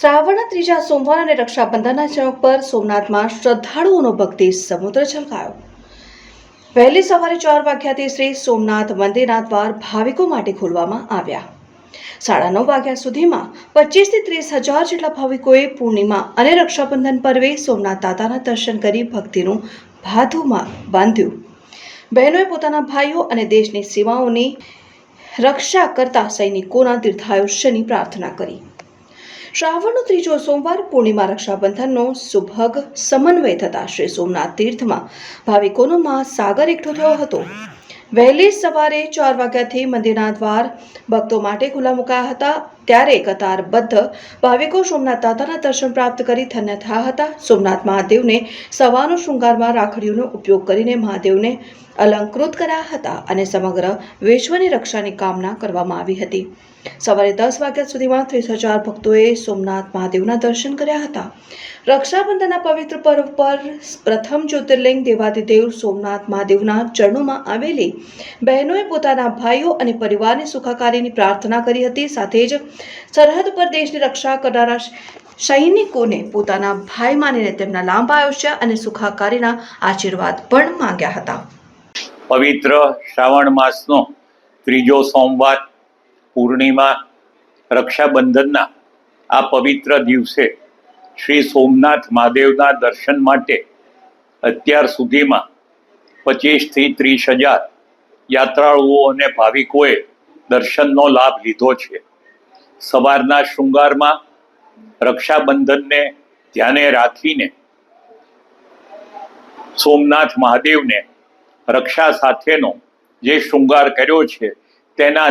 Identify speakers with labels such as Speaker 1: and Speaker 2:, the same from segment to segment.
Speaker 1: શ્રાવણના ત્રીજા સોમવાર અને રક્ષાબંધનના ચમક પર સોમનાથમાં શ્રદ્ધાળુઓનો ભક્તિ સમુદ્ર છલકાયો. વહેલી સવારે ચાર વાગ્યાથી શ્રી સોમનાથ મંદિરના દ્વાર ભાવિકો માટે ખોલવામાં આવ્યા. સાડા નવ વાગ્યા સુધીમાં પચીસથી ત્રીસ હજાર જેટલા ભાવિકોએ પૂર્ણિમા અને રક્ષાબંધન પર્વે સોમનાથ દાદાના દર્શન કરી ભક્તિનું ભાથુમાં બાંધ્યું. બહેનોએ પોતાના ભાઈઓ અને દેશની સીમાઓની રક્ષા કરતા સૈનિકોના દીર્ઘાયુષ્યની પ્રાર્થના કરી. શ્રાવણનો ત્રીજો સોમવાર પૂર્ણિમા રક્ષાબંધનનો સુભગ સમન્વય થતા શ્રી સોમનાથ તીર્થમાં ભાવિકોનો મહાસાગર એકઠો થયો હતો. વહેલી સવારે ચાર વાગ્યાથી મંદિરના દ્વાર ભક્તો માટે ખુલ્લા મુકાયા હતા. ત્યારે કતારબદ્ધ ભાવિકો સોમનાથ દાદાના દર્શન પ્રાપ્ત કરી ધન્ય થયા હતા. સોમનાથ મહાદેવને સવાનો શૃંગારમાં રાખડીઓનો ઉપયોગ કરીને મહાદેવને અલંકૃત કર્યા હતા અને સમગ્ર વિશ્વની રક્ષાની કામના કરવામાં આવી હતી. સવારે દસ વાગ્યા સુધીમાં ત્રીસ હજાર ભક્તોએ સોમનાથ મહાદેવના દર્શન કર્યા હતા. રક્ષાબંધનના પવિત્ર પર્વ પર પ્રથમ જ્યોતિર્લિંગ દેવાદિદેવ સોમનાથ મહાદેવના ચરણોમાં આવેલી બહેનોએ પોતાના ભાઈઓ અને પરિવારની સુખાકારીની પ્રાર્થના કરી હતી. સાથે જ સરહદ પર દેશની રક્ષા કરનારા સૈનિકોને પોતાના ભાઈ માનીને તેમના લાંબા આયુષ્ય અને સુખાકારીના આશીર્વાદ પણ માંગ્યા હતા.
Speaker 2: પવિત્ર શ્રાવણ માસનો ત્રીજો સોમવાર પૂર્ણિમા રક્ષાબંધનના આ પવિત્ર દિવસે શ્રી સોમનાથ મહાદેવના દર્શન માટે અત્યાર સુધીમાં પચીસથી ત્રીસ હજાર યાત્રાળુઓ અને ભાવિકોએ દર્શનનો લાભ લીધો છે. સવારના શૃંગારમાં રક્ષાબંધનને ધ્યાને રાખીને સોમનાથ મહાદેવને રક્ષા સાથેનો જે શૃંગાર કર્યો છે તેના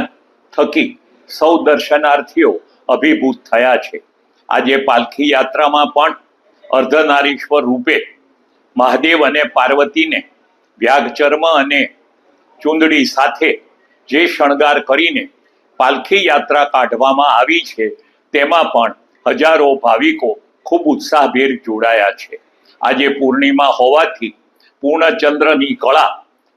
Speaker 2: થકી સૌ દર્શનાર્થીઓ અભિભૂત થયા છે. આજે પાલખી યાત્રામાં પણ અર્ધનારીશ્વર રૂપે મહાદેવ અને પાર્વતીને વ્યાઘચર્મ અને ચુંદડી સાથે જે શણગાર કરીને પાલખી યાત્રા કાઢવામાં આવી છે, તેમાં પણ હજારો ભાવિકો ખૂબ ઉત્સાહભેર જોડાયા છે. આજે પૂર્ણિમા હોવાથી પૂર્ણચંદ્રની કળા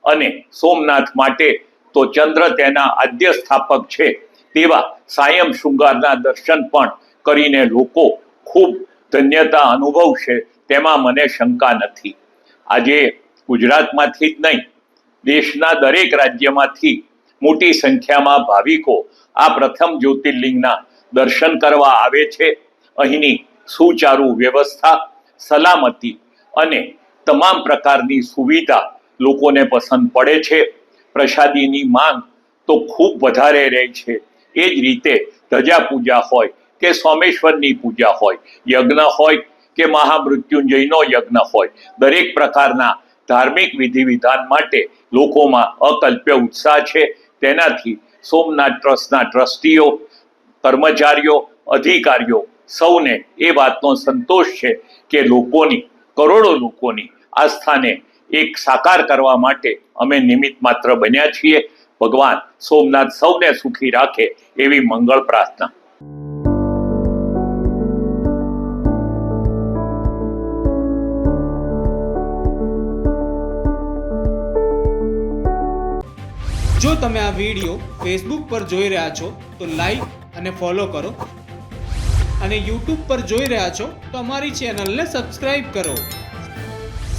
Speaker 2: અને સોમનાથ માટે તો ચંદ્ર તેના આદ્ય સ્થાપક છે તેવા સાયમ શૃંગારના દર્શન પણ કરીને લોકો ખૂબ ધન્યતા અનુભવશે તેમાં મને શંકા નથી. આજે ગુજરાતમાંથી જ નહીં, દેશના દરેક રાજ્યમાંથી મોટી સંખ્યામાં ભાવિકો આ પ્રથમ જ્યોતિર્લિંગના દર્શન કરવા આવે છે. અહીંની સુચારુ વ્યવસ્થા, સલામતી અને તમામ પ્રકારની સુવિધા લોકોને પસંદ પડે છે. પ્રસાદીની માંગ તો ખૂબ વધારે રહે છે. એ જ રીતે ધજા પૂજા હોય કે સોમેશ્વરની પૂજા હોય, યજ્ઞ હોય કે મહામૃત્યુંજયનો યજ્ઞ હોય, દરેક પ્રકારના ધાર્મિક વિધિ વિધાન માટે લોકોમાં અકલ્પ્ય ઉત્સાહ છે. તેનાથી સોમનાથ ટ્રસ્ટના ટ્રસ્ટીઓ, કર્મચારીઓ, અધિકારીઓ સૌને એ વાતનો સંતોષ છે કે લોકોની, કરોડો લોકોની આસ્થાને એક સાકાર કરવા માટે અમે નિમિત્ત માત્ર બન્યા છીએ. ભગવાન સોમનાથ સૌને સુખી રાખે એવી મંગળ પ્રાર્થના.
Speaker 3: જો તમે આ વીડિયો ફેસબુક પર જોઈ રહ્યા છો, તો લાઈક અને ફોલો કરો. અને યુટ્યુબ પર જોઈ રહ્યા છો, તો અમારી ચેનલને સબસ્ક્રાઈબ કરો.